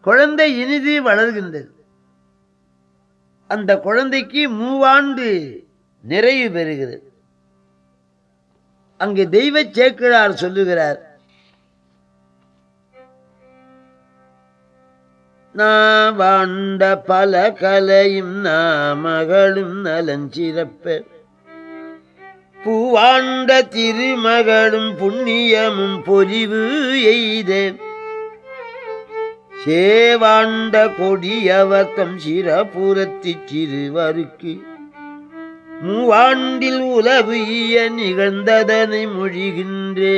குழந்தை இனிது வளர்கின்றது. அந்த குழந்தைக்கு மூவாண்டு நிறைவு பெறுகிறது. அங்கே தெய்வ சேக்கிழார் சொல்லுகிறார் நான் வாழ்ந்த பல கலையும் நாமகளும் நலஞ்சிறப்ப. பூவாண்ட திருமகளும் புண்ணியமும் பொலிவு எய்தேன். சேவாண்ட கொடியவர்த்தம் சிறபுரத்தி சிறுவருக்கு. மூவாண்டில் உலகு ஈய நிகழ்ந்ததனை மொழிகின்றேன்.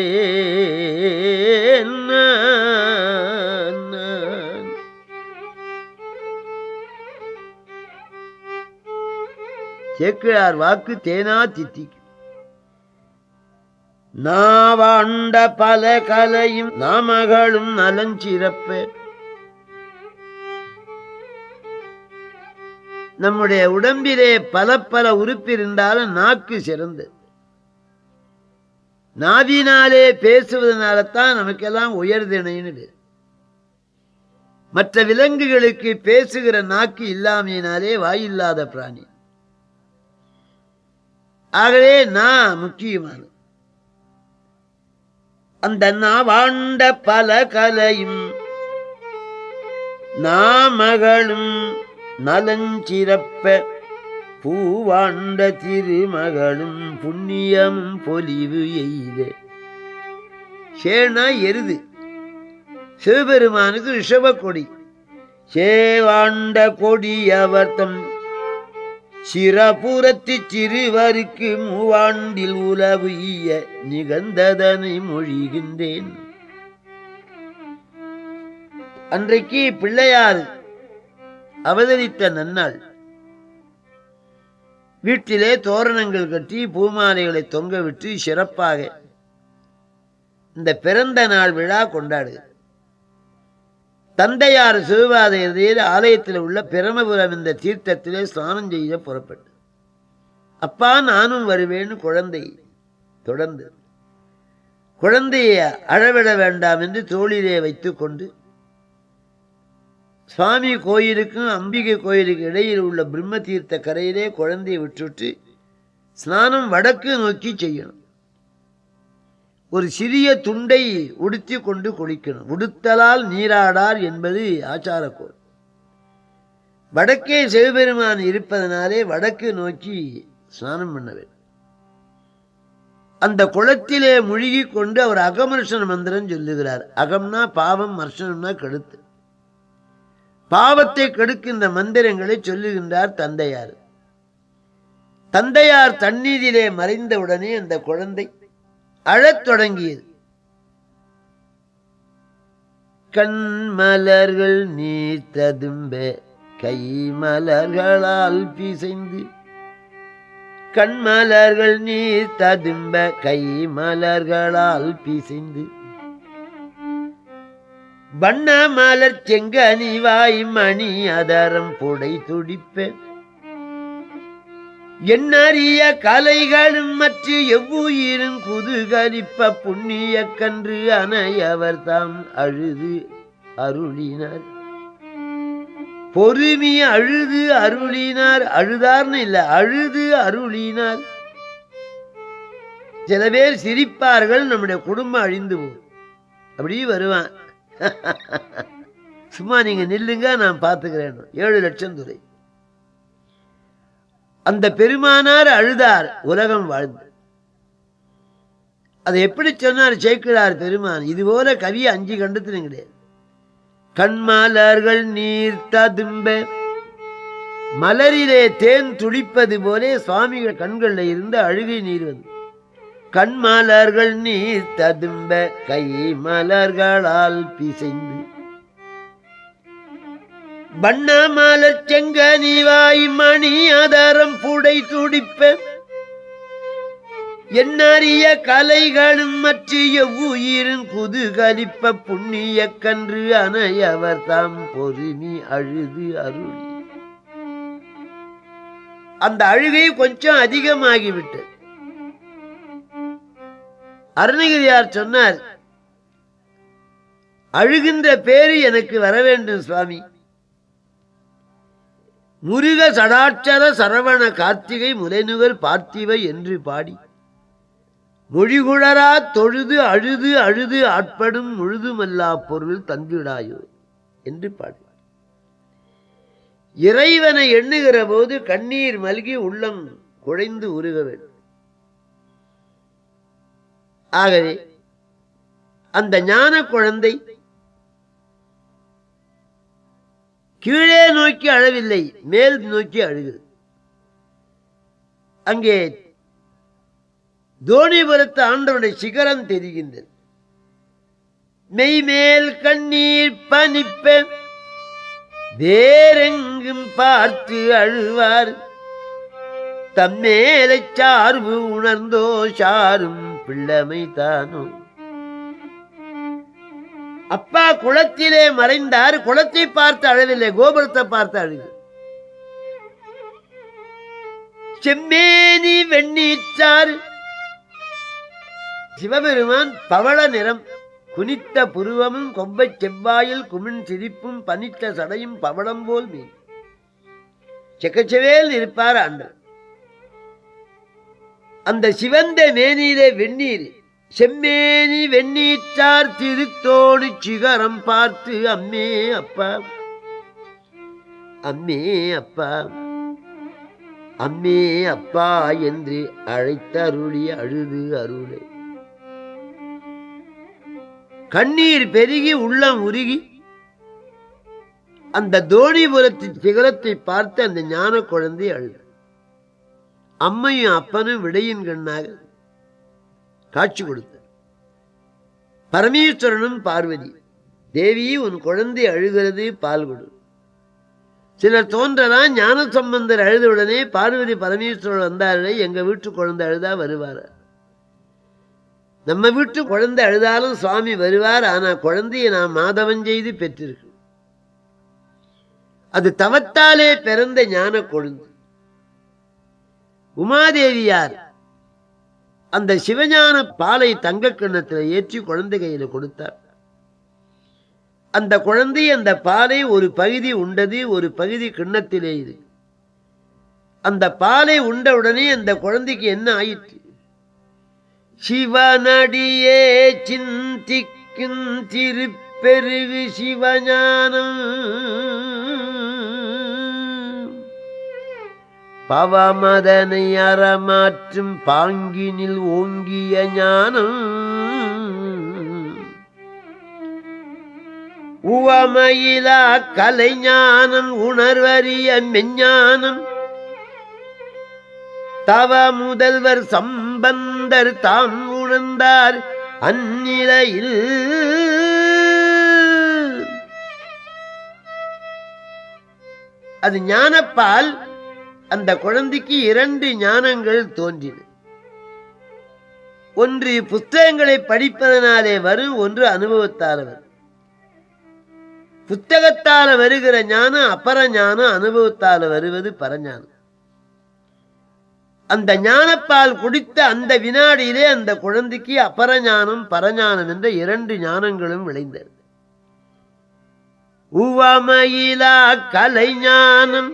சேக்கிழார் வாக்கு தேனா தித்திக்கு நாவாண்ட பல கலையும் நாமகளும் நலஞ்சிறப்ப. நம்முடைய உடம்பிலே பல பல உறுப்பு இருந்தாலும் நாக்கு சிறந்தது நாவினாலே பேசுவதனால தான் நமக்கெல்லாம் உயர்திணைன்னு பேர். மற்ற விலங்குகளுக்கு பேசுகிற நாக்கு இல்லாமையினாலே வாயில்லாத பிராணி. ஆகவே நான் முக்கியமானது. அந்த நாவாண்ட பல கலையும் நாமகளும் நலஞ்சிறப்ப பூவாண்ட திருமகளும் புண்ணியமும் பொலிவு எய்த. சேனா எருது. சிவபெருமானுக்கு ரிஷப கொடி சேவாண்ட கொடி அவர்த்தம். சிறபுரத்தி சிறுவருக்கு மூவாண்டில் உலவு ஈய நிகழ்ந்ததனை மொழிகின்றேன். அன்றைக்கு பிள்ளையார் அவதரித்த நன்னாள். வீட்டிலே தோரணங்கள் கட்டி பூமாலைகளை தொங்கவிட்டு சிறப்பாக இந்த பிறந்த நாள் விழா கொண்டாடு. தந்தையார் சிவபாதையர் ஆலயத்தில் உள்ள பிரமபுரம் இந்த தீர்த்தத்திலே ஸ்நானம் செய்ய புறப்பட்டு. அப்பா நானும் வருவேன்னு குழந்தை தொடர்ந்து. குழந்தையை அழவிட வேண்டாம் என்று தோளிலே வைத்துக்கொண்டு சுவாமி கோயிலுக்கும் அம்பிகை கோயிலுக்கு இடையில் உள்ள பிரம்ம தீர்த்த கரையிலே குழந்தையை விட்டுவிட்டு ஸ்நானம் வடக்கு நோக்கி செய்யணும். ஒரு சிறிய துண்டை உடுத்தி கொண்டு குளிக்கணும். உடுத்தலால் நீராடார் என்பது ஆச்சாரக்கோள் வடக்கே சிவபெருமான் இருப்பதனாலே வடக்கு நோக்கி ஸ்நானம் பண்ண வேண்டும். அந்த குளத்திலே முழுகி கொண்டு அவர் அகமர்ஷன மந்திரம் சொல்லுகிறார். அகம்னா பாவம் மர்ஷனம்னா கழுத்து. பாவத்தை கெடுக்கின்ற மந்திரங்களை சொல்லுகின்றார் தந்தையார். தந்தையார் தண்ணீரிலே மறைந்தவுடனே அந்த குழந்தை அழத் தொடங்கியது. கண்மலர்கள் நீர் ததும்ப கைமலர்களால் பிசைந்து. கண்மலர்கள் நீர் ததும்ப கைமலர்களால் பிசைந்து. வண்ண மலர் செங்கனி வாய் மணி அதரம் புடை துடிப்ப. எண்ணறிய கலைகளும் மற்ற எவ்வுயிரும் குதுகலிப்ப புண்ணிய கன்று அனையவர் தாம் அழுது அருளினார். பொறுமி அழுது அருளினார் அழுதார்னு இல்ல அழுது அருளினார். சில பேர் சிரிப்பார்கள் நம்முடைய குடும்பம் அழிந்து போகும். அப்படி வருவான். சும்மா நீங்க நில்லுங்க நான் பார்த்துக்கிறேன். ஏழு லட்சம் துறை. அந்த பெருமானார் அழுதார் உலகம் வாழ்ந்து. அதை எப்படி சொன்னார் சேர்க்கிறார் பெருமான்? இது போல கவி அஞ்சு கண்டத்திலும் கிடையாது. கண்மாலர்கள் நீர் ததும்ப மலரிலே தேன் துளிப்பது போலே சுவாமிகள் கண்களில் இருந்து அழுகை நீர் வந்து கண்மலர்கள் நீர் ததும்ப கை மலர்களால் பிசைந்து. வண்ண மலர் செங்க வாய் மணி அதரம் புடை துடிப்ப எண்ணறிய கலைகளும் மற்ற எவ்வுயிரும் குதுகலிப்ப புண்ணிய கன்று அனையவர் தாம் பொறுமி அழுது அருள். அந்த அழுகை கொஞ்சம் அதிகமாகிவிட்டது. அருணகிரியார் சொன்னார் அழுகின்ற பேரு எனக்கு வர வேண்டும் சுவாமி. முருக சடாட்சர சரவண கார்த்திகை முலைநுகர் பார்த்திவை என்று பாடி மொழிகுழரா தொழுது அழுது அழுது ஆட்படும் முழுதுமல்லா பொருள் தந்துடாயோ? என்று பாடி. இறைவனை எண்ணுகிற போது கண்ணீர் மல்கி உள்ளம் குழைந்து உருக வேண்டும். ஆகவே அந்த ஞான குழந்தை கீழே நோக்கி அழவில்லை மேல் நோக்கி அழுகிறது அங்கே தோணிபுரத்து ஆண்டவனுடைய சிகரம் தெரிகின்றது. மெய்மேல் கண்ணீர் பனிப்ப வேறெங்கும் பார்த்து அழுவார். தம்மேலை சார்பு உணர்ந்தோ சாரும் பிள்ளமை தானும் அப்பா குளத்திலே மறைந்தார் குளத்தை பார்த்து அழவில்லை கோபுரத்தை பார்த்து அழுது செம்மேனி வெண்ணீச்சார் சிவபெருமான் பவள நிறம் குனித்த புருவமும் கொம்பை செவ்வாயில் குமிழ் சிரிப்பும் பனித்த சடையும் பவளம் போல் மீன். செக்கச்செவேல் இருப்பார் ஆண்டவர். அந்த சிவந்த மேனியிலே வெந்நீர். செம்மேனி வெந்நீற்றார் திருத்தோடு சிகரம் பார்த்து அம்மே அப்பா அம்மே அப்பா அம்மே அப்பா என்று அழைத்தருளி அழுது அருளை. கண்ணீர் பெருகி உள்ளம் உருகி அந்த தோணிபுரத்தின் சிகரத்தை பார்த்து அந்த ஞான குழந்தை அழுது. அம்மையும் அப்பனும் விடையின் கண்ணாக காட்சி கொடுத்தார் பரமேஸ்வரனும் பார்வதி தேவி உன் குழந்தை அழுகிறது பால் கொடு. சிலர் தோன்றலாம் ஞான சம்பந்தர் அழுதவுடனே பார்வதி பரமேஸ்வரன் வந்தாரே எங்கள் வீட்டு குழந்தை அழுதா வருவார்? நம்ம வீட்டு குழந்தை அழுதாலும் சுவாமி வருவார் ஆனால் குழந்தையை நான் மாதவன் செய்து பெற்றிருக்கு அது தவத்தாலே பிறந்த ஞான கொழுந்து உமாதேவியார் அந்த சிவஞான பாலை தங்க கிண்ணத்தில் ஏற்றி குழந்தை கையில கொடுத்தார். அந்த குழந்தை அந்த பாலை ஒரு பகுதி உண்டது ஒரு பகுதி கிண்ணத்திலே இது. அந்த பாலை உண்ட உடனே அந்த குழந்தைக்கு என்ன ஆயிற்று? சிவனடியே சிந்திக்கும் திருப்பெருகு சிவஞானம். பவமதனை அறமாற்றும் பாங்கினில் ஓங்கிய ஞானம். உவமையிலா கலைஞானம் உணர்வறிய மெஞ்ஞானம். தவ முதல்வர் சம்பந்தர் தாம் உணர்ந்தார் அந்நிலையில். அது ஞானப்பால் அந்த குழந்தைக்கு இரண்டு ஞானங்கள் தோன்றின. ஒன்று புத்தகங்களை படிப்பதனாலே வரும் ஒன்று அனுபவத்தால் வரும். புத்தகத்தால வருகிற ஞானம் அப்பற ஞானம் அனுபவத்தால வருவது பரஞானம். அந்த ஞானப்பால் குடித்த அந்த வினாடியிலே அந்த குழந்தைக்கு அப்பரஞானம் பரஞானம் என்ற இரண்டு ஞானங்களும் விளைந்தது உவமையிலா கலைஞானம்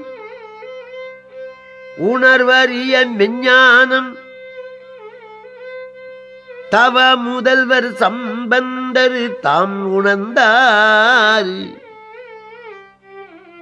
உணர்வறிய மெஞ்ஞானம். தவ முதல்வர் சம்பந்தர் தாம் உணர்ந்தார்.